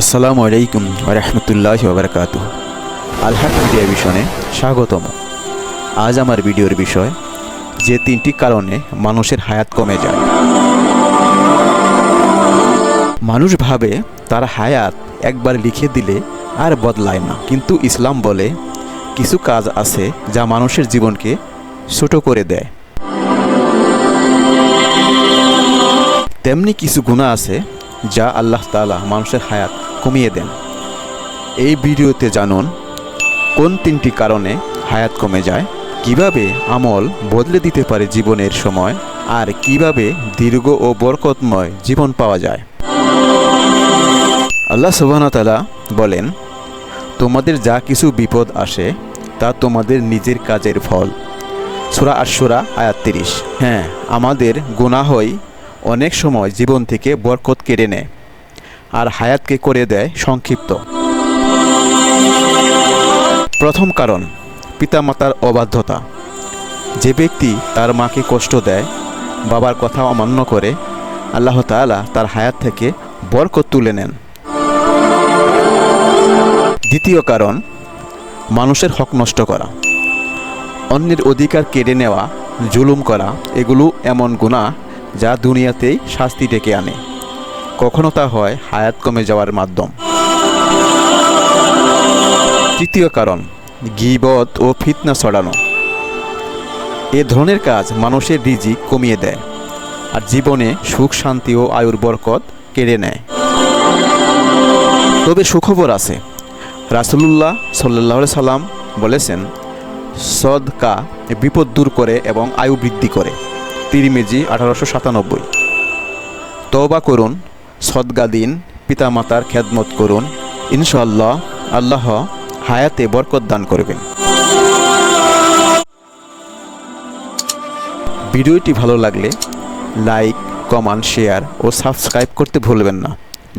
আসসালামু আলাইকুম রহমতুল্লাহ বারকাত আলহাক মিডিয়া স্বাগতম। আজ আমার ভিডিওর বিষয়, যে তিনটি কারণে মানুষের হায়াত কমে যায়। মানুষ ভাবে তার হায়াত একবার লিখে দিলে আর বদলায় না। কিন্তু ইসলাম বলে, কিছু কাজ আছে যা মানুষের জীবনকে ছোট করে দেয়। তেমনি কিছু গুণা আছে যা আল্লাহ তাআলা মানুষের হায়াত কমিয়ে দেন। এই ভিডিওতে জানুন, কোন তিনটি কারণে হায়াত কমে যায়, কীভাবে আমল বদলে দিতে পারে জীবনের সময়, আর কীভাবে দীর্ঘ ও বরকতময় জীবন পাওয়া যায়। আল্লাহ সুবাহতালা বলেন, তোমাদের যা কিছু বিপদ আসে, তা তোমাদের নিজের কাজের ফল। সুরা আশুরা আয়াত হ্যাঁ আমাদের গুনাহই অনেক সময় জীবন থেকে বরকত কেড়ে নেয়। আর হায়াতকে করে দেয় সংক্ষিপ্ত। প্রথম কারণ, পিতামাতার অবাধ্যতা। যে ব্যক্তি তার মাকে কষ্ট দেয়, বাবার কথা অমান্য করে, আল্লাহ তাআলা তার হায়াত থেকে বরকত তুলে নেন। দ্বিতীয় কারণ, মানুষের হক নষ্ট করা। অন্যের অধিকার কেড়ে নেওয়া, জুলুম করা, এগুলো এমন গুণা যা দুনিয়াতেই শাস্তি ডেকে আনে। কখনো তা হয় হায়াত কমে যাওয়ার মাধ্যম। তৃতীয় কারণ, গিবত ও ফিতনা ছড়ানো। এ ধরনের কাজ মানুষের রিজিক কমিয়ে দেয় আর জীবনে সুখ, শান্তি ও আয়ুর বরকত কেড়ে নেয়। তবে সুখবর আছে। রাসুলুল্লাহ সাল্লাহ সাল্লাম বলেছেন, সদকা বিপদ দূর করে এবং আয়ু বৃদ্ধি করে। তিরিমেজি আঠারোশো সাতানব্বই। তওবা করুন সদগা দিন, পিতামাতার খেদমত করুন। ইনশাল্লাহ আল্লাহ হায়াতে বরকত দান করবেন। ভিডিওটি ভালো লাগলে লাইক কমান শেয়ার ও সাবস্ক্রাইব করতে ভুলবেন না।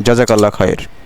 জাজাকাল্লাহ খয়ের।